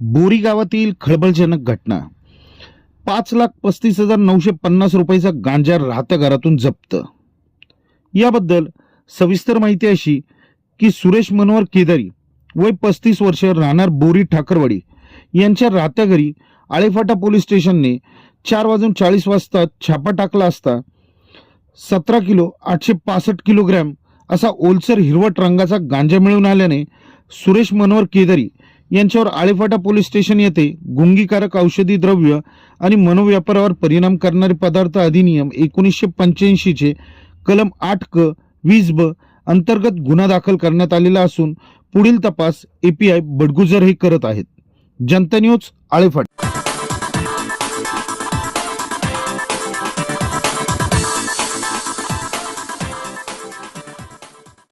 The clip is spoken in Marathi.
बोरी गावातील खळबळजनक घटना. पाच लाख पस्तीस हजार नऊशे पन्नास रुपयाचा गांजा राहत्या घरातून जप्त. याबद्दल सविस्तर माहिती अशी की सुरेश मनोहर केदारी वय पस्तीस वर्ष राहणार बोरी ठाकरवाडी यांच्या राहत्या घरी आळेफाटा पोलीस स्टेशनने चार वाजून चाळीस वाजता छापा टाकला असता सतरा किलो आठशे पासष्ट किलोग्रॅम असा ओलसर हिरवट रंगाचा गांजा मिळून आल्याने सुरेश मनोहर केदारी यांच्यावर आळेफाटा पोलीस स्टेशन येथे गुंगीकारक औषधी द्रव्य आणि मनोव्यापारावर परिणाम करणारे पदार्थ अधिनियम एकोणीसशे पंच्याऐंशीचे कलम आठ क वीज ब अंतर्गत गुन्हा दाखल करण्यात आलेला असून पुढील तपास एपीआय बडगुजर हे करत आहेत. जनता न्यूज आळेफाट.